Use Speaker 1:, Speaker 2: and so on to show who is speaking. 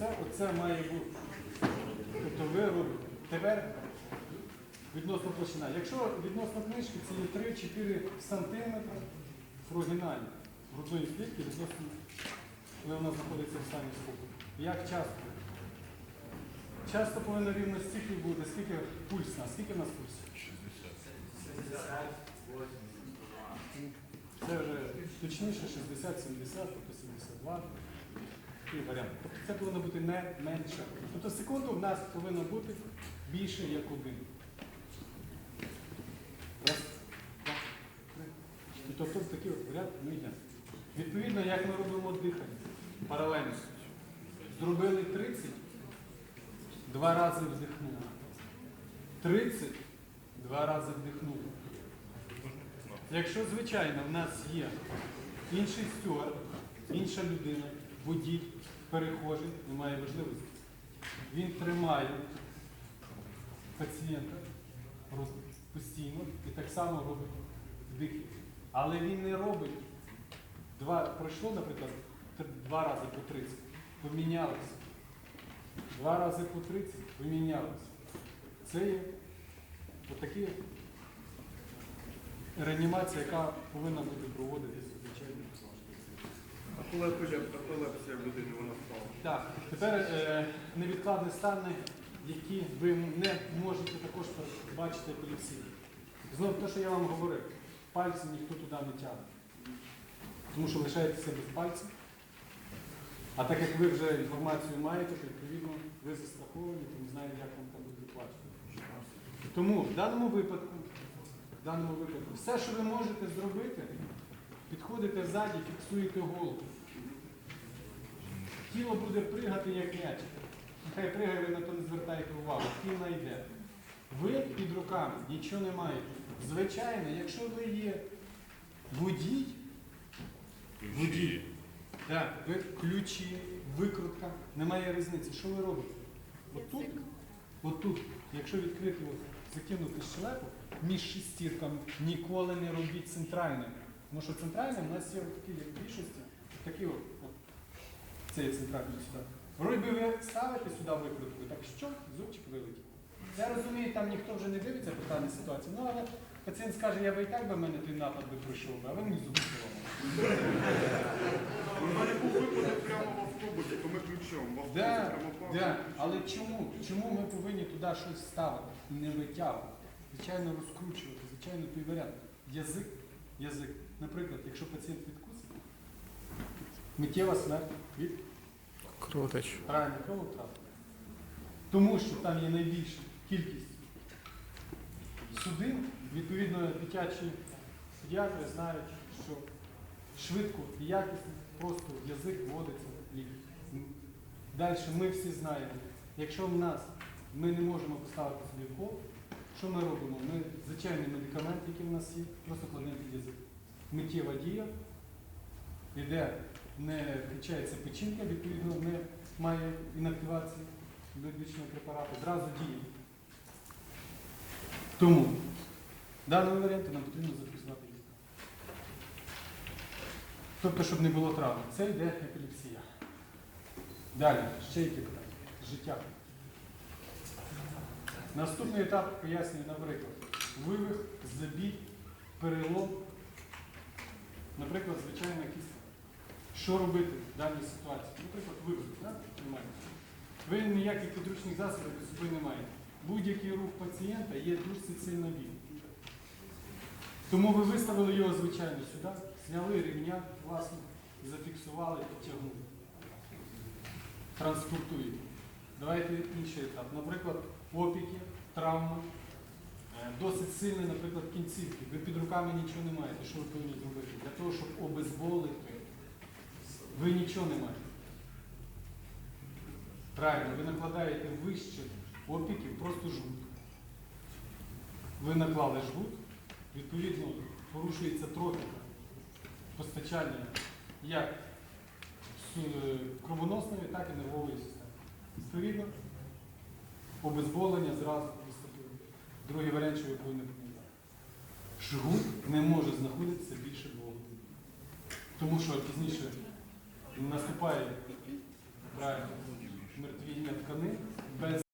Speaker 1: оце, оце має бути. Тобто ви. Тепер відносно площина. Якщо відносно книжки це є 3-4 сантиметри в оригіналі грудної плівки відносно, коли вона знаходиться в стані спокою. Як часто? Часто повинно рівно стільки бути, скільки пульс на, скільки в нас пульс? Це вже точніше 60, 70, тобто 72. Тобто це повинно бути не менше. Тобто секунду в нас повинно бути більше як один. Раз, два, три. І тобто такий ряд ми йдемо. Відповідно, як ми робимо дихання паралельно. Зробили 30, два рази вдихнули. 30, два рази вдихнули. Якщо, звичайно, в нас є інший стюард, інша людина, водій, перехожий, немає важливості. Він тримає пацієнта постійно і так само робить вдихи. Але він не робить два, пройшло, наприклад, два рази по 30, помінялося. Два рази по 30 помінялося. Це є отакі реанімація, яка повинна бути звичайно.
Speaker 2: А епілепсія в людини вона впала?
Speaker 1: Так, тепер е, невідкладні стани, які ви не можете також бачити епілепсії. Знову те, що я вам говорив, пальці ніхто туди не тягне. Тому що лишаєтеся без пальців. А так як ви вже інформацію маєте, то відповідно ви застраховані, то не знаєте, як вам там буде виплачувати. Тому в даному випадку, в даному випадку, все, що ви можете зробити, підходите ззаді, фіксуєте голову. Тіло буде пригати як м'яч. Нехай пригає, ви на то не звертаєте увагу. Тіло йде. Ви під руками нічого не маєте. Звичайно, якщо ви є водій, водій, так, ви ключі, викрутка, немає різниці. Що ви робите? Отут, отут, якщо відкрити, закинути щелепу, між шестірками ніколи не робіть центральним. Тому що центральним у нас є от такі, як в більшості, такі от, от це є центральний сюди. Вроді би ви ставите сюди викрутку, так що зубчик вилетів. Я розумію, там ніхто вже не дивиться даній ситуації, ну але пацієнт скаже, я би і так би в мене той напад би пройшов, а ви мені зуби зламали.
Speaker 2: У мене був випадок прямо в автобусі, то ми ключом. В автобусі
Speaker 1: Да,
Speaker 2: прямо
Speaker 1: да. Але чому? Чому ми повинні туди щось ставити не витягувати? Звичайно, розкручувати, звичайно, той варіант. Язик, язик. Наприклад, якщо пацієнт відкусить, миттєва смерть від
Speaker 3: Крутич.
Speaker 1: правильно кровотрати. Тому що там є найбільша кількість судин, відповідно, дитячі педіатри знають, що швидко і якісно просто в язик вводиться лік. Далі ми всі знаємо, якщо в нас ми не можемо поставити собі укол, що ми робимо? Ми звичайний медикамент, який в нас є, просто кладемо під язик. Миттєва дія, іде, не включається печінка, відповідно, не має інактивації медичного препарату, зразу діє. Тому в даному варіанті нам потрібно зафіксувати лікар. Тобто, щоб не було травми. Це йде епілепсія. Далі, ще які питання. Життя. Наступний етап пояснюю, наприклад, вивих, забій, перелом, наприклад, звичайна кістка. Що робити в даній ситуації? Наприклад, вивих, так? Ви ніяких підручних засобів під собою не маєте. Будь-який рух пацієнта є дуже сильно біль. Тому ви виставили його, звичайно, сюди, зняли рівня власне, зафіксували, підтягнули. Транспортуєте. Давайте інший етап. Наприклад, опіки, травма, е, досить сильний, наприклад, кінцівки. Ви під руками нічого не маєте. Що ви повинні зробити? Для того, щоб обезболити, ви нічого не маєте. Правильно, ви накладаєте вище опіків, просто жгут. Ви наклали жгут, відповідно, порушується трофіка постачання як е, кровоносної, так і нервової системи. Відповідно, обезболення зразу виступило. Другий варіант, що ви повинні пам'ятати. Жгут не може знаходитися більше двох. Тому що пізніше наступає правильно мертвіння ткани без